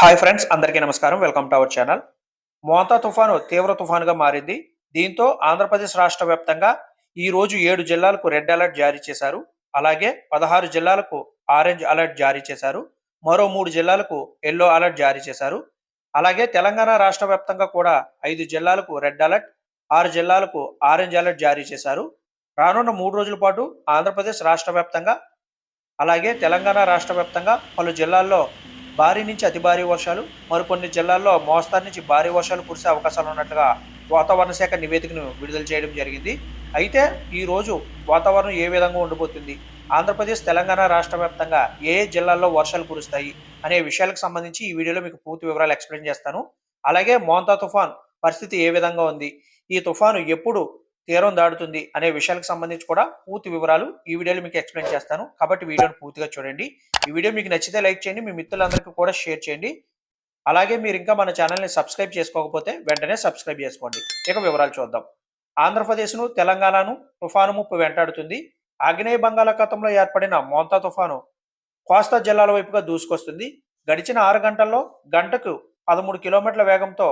Hi friends అందరికీ నమస్కారం. Welcome to our channel. Montha తుఫాను తీవ్ర తుఫానుగా మారింది. దీంతో ఆంధ్రప్రదేశ్ రాష్ట్ర వ్యాప్తంగా ఈ రోజు ఏడు జిల్లాలకు రెడ్ అలర్ట్ జారీ చేశారు. అలాగే పదహారు జిల్లాలకు ఆరెంజ్ అలర్ట్ జారీ చేశారు. మరో మూడు జిల్లాలకు ఎల్లో అలర్ట్ జారీ చేశారు. అలాగే తెలంగాణ రాష్ట్ర వ్యాప్తంగా కూడా ఐదు జిల్లాలకు రెడ్ అలర్ట్ ఆరు జిల్లాలకు ఆరెంజ్ అలర్ట్ జారీ చేశారు. రానున్న మూడు రోజుల పాటు ఆంధ్రప్రదేశ్ రాష్ట్ర వ్యాప్తంగా అలాగే తెలంగాణ రాష్ట్ర వ్యాప్తంగా పలు జిల్లాల్లో భారీ నుంచి అతి భారీ వర్షాలు మరికొన్ని జిల్లాల్లో మోస్తారు నుంచి భారీ వర్షాలు కురిసే అవకాశాలు ఉన్నట్లుగా వాతావరణ శాఖ నివేదికను విడుదల చేయడం జరిగింది. అయితే ఈరోజు వాతావరణం ఏ విధంగా ఉండబోతుంది ఆంధ్రప్రదేశ్ తెలంగాణ రాష్ట్ర వ్యాప్తంగా ఏ ఏ జిల్లాల్లో వర్షాలు కురుస్తాయి అనే విషయాలకు సంబంధించి ఈ వీడియోలో మీకు పూర్తి వివరాలు ఎక్స్ప్లెయిన్ చేస్తాను. అలాగే మోంతా తుఫాన్ పరిస్థితి ఏ విధంగా ఉంది? ఈ తుఫాను ఎప్పుడు తీరం దాడుతుంది అనే విషయాలకు సంబంధించి కూడా పూర్తి వివరాలు ఈ వీడియోలో మీకు ఎక్స్ప్లెయిన్ చేస్తాను. కాబట్టి వీడియోని పూర్తిగా చూడండి. ఈ వీడియో మీకు నచ్చితే లైక్ చేయండి మీ మిత్రులందరికీ కూడా షేర్ చేయండి. అలాగే మీరు ఇంకా మన ఛానల్ని సబ్స్క్రైబ్ చేసుకోకపోతే వెంటనే సబ్స్క్రైబ్ చేసుకోండి. ఇక వివరాలు చూద్దాం. ఆంధ్రప్రదేశ్ను తెలంగాణను తుఫాను ముప్పు వెంటాడుతుంది. ఆగ్నేయ బంగాళాఖాతంలో ఏర్పడిన మోంతా తుఫాను కోస్తా జిల్లాల వైపుగా దూసుకొస్తుంది. గడిచిన ఆరు గంటల్లో గంటకు పదమూడు కిలోమీటర్ల వేగంతో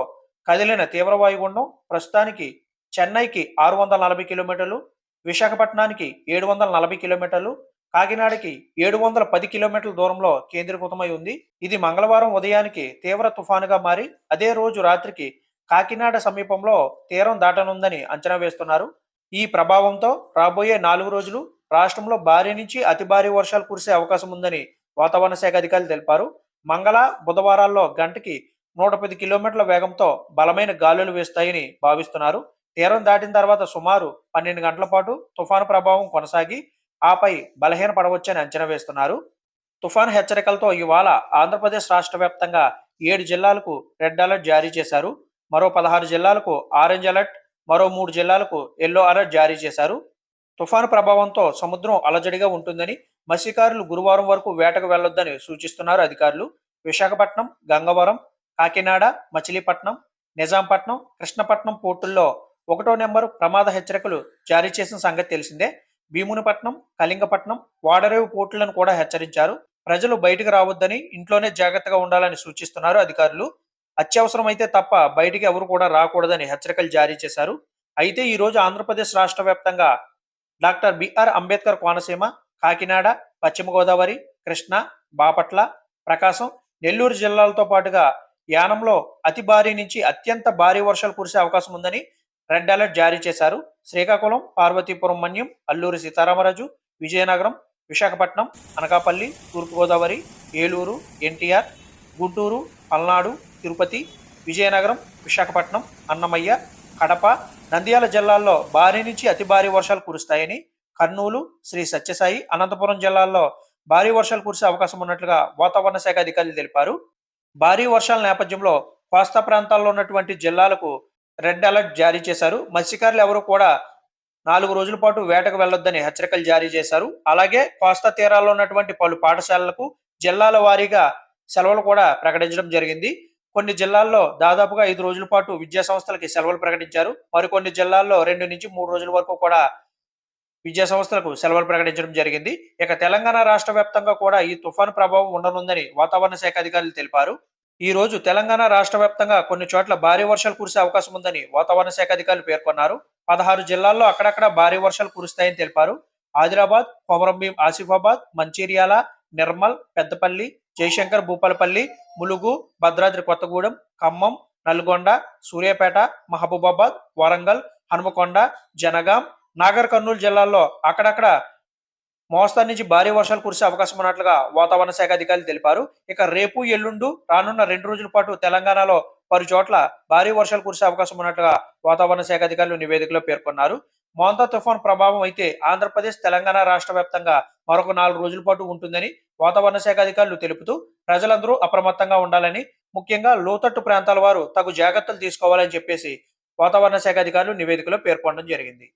కదిలిన తీవ్ర వాయుగుండం ప్రస్తుతానికి చెన్నైకి ఆరు వందల నలభై కిలోమీటర్లు విశాఖపట్నానికి ఏడు వందల నలభై కిలోమీటర్లు కాకినాడకి ఏడు వందల పది కిలోమీటర్ల దూరంలో కేంద్రీకృతమై ఉంది. ఇది మంగళవారం ఉదయానికి తీవ్ర తుఫానుగా మారి అదే రోజు రాత్రికి కాకినాడ సమీపంలో తీరం దాటనుందని అంచనా వేస్తున్నారు. ఈ ప్రభావంతో రాబోయే నాలుగు రోజులు రాష్ట్రంలో భారీ నుంచి అతి భారీ వర్షాలు కురిసే అవకాశం ఉందని వాతావరణ శాఖ అధికారులు తెలిపారు. మంగళ బుధవారాల్లో గంటకి నూట పది కిలోమీటర్ల వేగంతో బలమైన గాలులు వేస్తాయని భావిస్తున్నారు. తీరం దాటిన తర్వాత సుమారు పన్నెండు గంటల పాటు తుఫాను ప్రభావం కొనసాగి ఆపై బలహీన పడవచ్చని అంచనా వేస్తున్నారు. తుఫాను హెచ్చరికలతో ఇవాళ ఆంధ్రప్రదేశ్ రాష్ట్ర వ్యాప్తంగా ఏడు జిల్లాలకు రెడ్ అలర్ట్ జారీ చేశారు. మరో పదహారు జిల్లాలకు ఆరెంజ్ అలర్ట్ మరో మూడు జిల్లాలకు ఎల్లో అలర్ట్ జారీ చేశారు. తుఫాను ప్రభావంతో సముద్రం అలజడిగా ఉంటుందని మత్స్యకారులు గురువారం వరకు వేటకు వెళ్ళొద్దని సూచిస్తున్నారు అధికారులు. విశాఖపట్నం గంగవరం కాకినాడ మచిలీపట్నం నిజాంపట్నం కృష్ణపట్నం పోర్టుల్లో ఒకటో నెంబరు ప్రమాద హెచ్చరికలు జారీ చేసిన సంగతి తెలిసిందే. భీమునిపట్నం కళింగపట్నం వాడరేవు పోర్టులను కూడా హెచ్చరించారు. ప్రజలు బయటకు రావద్దని ఇంట్లోనే జాగ్రత్తగా ఉండాలని సూచిస్తున్నారు అధికారులు. అత్యవసరమైతే తప్ప బయటికి ఎవరు కూడా రాకూడదని హెచ్చరికలు జారీ చేశారు. అయితే ఈరోజు ఆంధ్రప్రదేశ్ రాష్ట్ర వ్యాప్తంగా doctor B R Ambedkar Konaseema Kakinada పశ్చిమ గోదావరి కృష్ణ బాపట్ల ప్రకాశం నెల్లూరు జిల్లాలతో పాటుగా యానంలో అతి భారీ నుంచి అత్యంత భారీ వర్షాలు కురిసే అవకాశం ఉందని రెడ్ అలర్ట్ జారీ చేశారు. శ్రీకాకుళం పార్వతీపురం మన్యం అల్లూరి సీతారామరాజు విజయనగరం విశాఖపట్నం అనకాపల్లి తూర్పుగోదావరి ఏలూరు ఎన్టీఆర్ గుంటూరు పల్నాడు తిరుపతి విజయనగరం విశాఖపట్నం అన్నమయ్య కడప నంద్యాల జిల్లాల్లో భారీ నుంచి అతి భారీ వర్షాలు కురుస్తాయని కర్నూలు శ్రీ సత్యసాయి అనంతపురం జిల్లాల్లో భారీ వర్షాలు కురిసే అవకాశం ఉన్నట్లుగా వాతావరణ శాఖ అధికారులు తెలిపారు. భారీ వర్షాల నేపథ్యంలో కోస్తా ప్రాంతాల్లో ఉన్నటువంటి జిల్లాలకు రెడ్ అలర్ట్ జారీ చేశారు. మత్స్యకారులు ఎవరు కూడా నాలుగు రోజుల పాటు వేటకు వెళ్ళొద్దని హెచ్చరికలు జారీ చేశారు. అలాగే కోస్తా తీరాల్లో ఉన్నటువంటి పలు పాఠశాలలకు జిల్లాల వారీగా సెలవులు కూడా ప్రకటించడం జరిగింది. కొన్ని జిల్లాల్లో దాదాపుగా ఐదు రోజుల పాటు విద్యా సంస్థలకి సెలవులు ప్రకటించారు. మరికొన్ని జిల్లాల్లో రెండు నుంచి మూడు రోజుల వరకు కూడా విద్యా సంస్థలకు సెలవులు ప్రకటించడం జరిగింది. ఇక తెలంగాణ రాష్ట్ర వ్యాప్తంగా కూడా ఈ తుఫాను ప్రభావం ఉండనుందని వాతావరణ శాఖ అధికారులు తెలిపారు. ఈ రోజు తెలంగాణ రాష్ట్ర వ్యాప్తంగా కొన్ని చోట్ల భారీ వర్షాలు కురిసే అవకాశం ఉందని వాతావరణ శాఖ అధికారులు పేర్కొన్నారు. పదహారు జిల్లాల్లో అక్కడక్కడ భారీ వర్షాలు కురుస్తాయని తెలిపారు. ఆదిలాబాద్ కొమరంభీం ఆసిఫాబాద్ మంచిర్యాల నిర్మల్ పెద్దపల్లి జయశంకర్ భూపాలపల్లి ములుగు భద్రాద్రి కొత్తగూడెం ఖమ్మం నల్గొండ సూర్యాపేట మహబూబాబాద్ వరంగల్ హనుమకొండ జనగాం నాగర్ కర్నూలు జిల్లాల్లో అక్కడక్కడ మోస్తరు నుంచి భారీ వర్షాలు కురిసే అవకాశం ఉన్నట్లుగా వాతావరణ శాఖ అధికారులు తెలిపారు. ఇక రేపు ఎల్లుండు రానున్న రెండు రోజుల పాటు తెలంగాణలో పలు చోట్ల భారీ వర్షాలు కురిసే అవకాశం ఉన్నట్లుగా వాతావరణ శాఖ అధికారులు నివేదికలో పేర్కొన్నారు. మోంతా తుఫాన్ ప్రభావం అయితే ఆంధ్రప్రదేశ్ తెలంగాణ రాష్ట్ర వ్యాప్తంగా మరొక నాలుగు రోజుల పాటు ఉంటుందని వాతావరణ శాఖ అధికారులు తెలుపుతూ ప్రజలందరూ అప్రమత్తంగా ఉండాలని ముఖ్యంగా లోతట్టు ప్రాంతాల వారు తగు జాగ్రత్తలు తీసుకోవాలని చెప్పేసి వాతావరణ శాఖ అధికారులు నివేదికలో పేర్కొనడం జరిగింది.